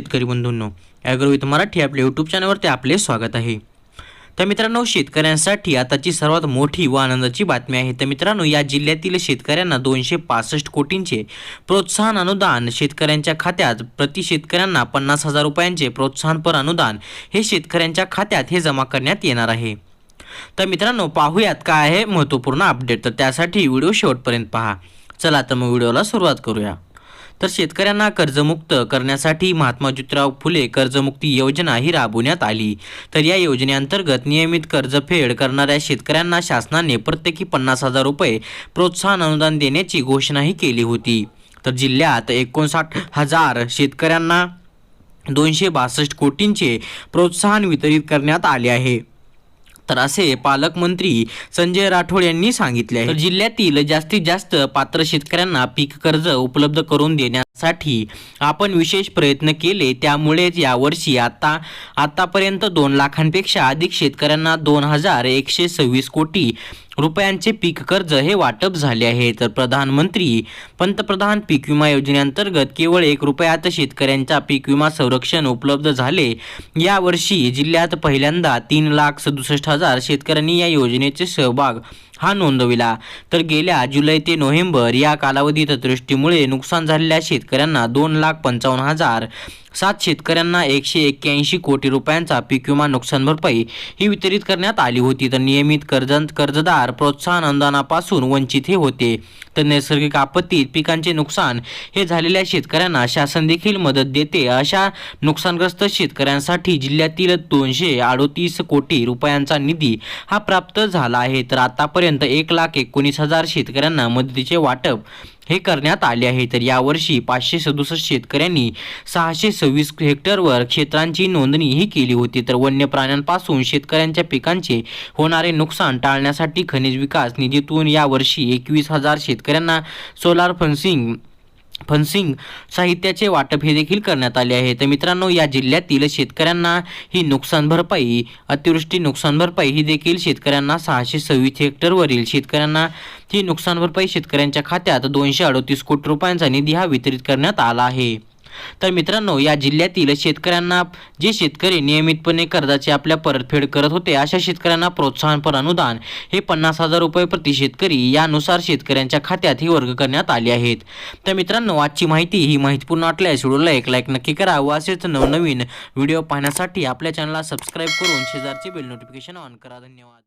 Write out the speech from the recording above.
शेतकरी बंधूंनो ॲग्रोविथ मराठी आपल्या यूट्यूब चॅनलवरती आपले स्वागत आहे. तर मित्रांनो शेतकऱ्यांसाठी आताची सर्वात मोठी व आनंदाची बातमी आहे. तर मित्रांनो या जिल्ह्यातील शेतकऱ्यांना दोनशे पासष्ट कोटींचे प्रोत्साहन अनुदान शेतकऱ्यांच्या खात्यात प्रति शेतकऱ्यांना पन्नास हजार रुपयांचे प्रोत्साहनपर अनुदान हे शेतकऱ्यांच्या खात्यात हे जमा करण्यात येणार आहे. तर मित्रांनो पाहूयात काय आहे महत्त्वपूर्ण अपडेट. तर त्यासाठी व्हिडिओ शेवटपर्यंत पहा. चला तर मग व्हिडिओला सुरुवात करूया. तर शेतकऱ्यांना कर्जमुक्त करण्यासाठी महात्मा ज्योतिराव फुले कर्जमुक्ती योजना ही राबवण्यात आली. तर या योजनेअंतर्गत नियमित कर्जफेड करणाऱ्या शेतकऱ्यांना शासनाने प्रत्येकी पन्नास हजार रुपये प्रोत्साहन अनुदान देण्याची घोषणाही केली होती. तर जिल्ह्यात एकोणसाठ हजार शेतकऱ्यांना दोनशे बासष्ट कोटींचे प्रोत्साहन वितरित करण्यात आले आहे. तर असे पालकमंत्री संजय राठोड यांनी सांगितले आहे. तर जिल्ह्यातील जास्तीत जास्त पात्र शेतकऱ्यांना पीक कर्ज उपलब्ध करून साठी आपण विशेष प्रयत्न केले. त्यामुळेच यावर्षी आता आतापर्यंत दोन लाखांपेक्षा अधिक शेतकऱ्यांना दोन हजार एकशे सव्वीस कोटी रुपयांचे पीक कर्ज हे वाटप झाले आहे. तर प्रधानमंत्री पंतप्रधान पीक विमा योजनेअंतर्गत केवळ एक रुपयात शेतकऱ्यांचा पीक विमा संरक्षण उपलब्ध झाले. यावर्षी जिल्ह्यात पहिल्यांदा तीन लाख सदुसष्ट हजार शेतकऱ्यांनी या योजनेचे सहभाग हा नोंदविला. तर गेल्या जुलै ते नोव्हेंबर या कालावधीत अतिवृष्टीमुळे नुकसान झालेल्या शेतकऱ्यांना दोन लाख पंचावन्न हजार सात शेतकऱ्यांना एकशे एक्क्याऐंशी कोटी रुपयांचा पीक विमा नुकसान भरपाई ही वितरित करण्यात आली होती. तर नियमित कर्ज कर्जदार प्रोत्साहन अनुदानापासून वंचित हे होते. तर नैसर्गिक आपत्तीत पिकांचे नुकसान हे झालेल्या शेतकऱ्यांना शासन देखील मदत देते. अशा नुकसानग्रस्त शेतकऱ्यांसाठी जिल्ह्यातील दोनशे अडोतीस कोटी रुपयांचा निधी हा प्राप्त झाला आहे. तर आतापर्यंत एक लाख एकोणीस हजार शेतकऱ्यांना मदतीचे वाटप हे करण्यात आले आहे. तर यावर्षी पाचशे सदुसष्ट शेतकऱ्यांनी सहाशे सव्वीस हेक्टरवर क्षेत्रांची नोंदणी ही केली होती तर वन्य प्राण्यांपासून शेतकऱ्यांच्या पिकांचे होणारे नुकसान टाळण्यासाठी खनिज विकास निधीतून यावर्षी एकवीस हजार शेतकऱ्यांना सोलार फन्सिंग फन्सिंग साहित्याचे वाटप हे देखील करण्यात आले आहे. तर मित्रांनो या जिल्ह्यातील शेतकऱ्यांना ही नुकसान भरपाई अतिवृष्टी नुकसान भरपाई ही देखील शेतकऱ्यांना सहाशे सव्वीस हेक्टरवरील शेतकऱ्यांना ही नुकसान भरपाई शेतकऱ्यांच्या खात्यात दोनशे अडतीस कोटी रुपयांचा निधी हा वितरित करण्यात आला आहे. तर मित्रांनो या जिल्ह्यातील शेतकऱ्यांना जे शेतकरी नियमितपणे कर्जाची आपल्या परतफेड करत होते अशा शेतकऱ्यांना प्रोत्साहनपर अनुदान हे पन्नास हजार रुपये प्रति शेतकरी यानुसार शेतकऱ्यांच्या खात्यात ही वर्ग करण्यात आली आहेत. तर मित्रांनो आजची माहिती ही माहितीपूर्ण वाटल्यास व्हिडिओला एक लाईक नक्की करा व असेच नवनवीन व्हिडिओ पाहण्यासाठी आपल्या चॅनलला सबस्क्राईब करून शेजारचे बेल नोटिफिकेशन ऑन करा. धन्यवाद.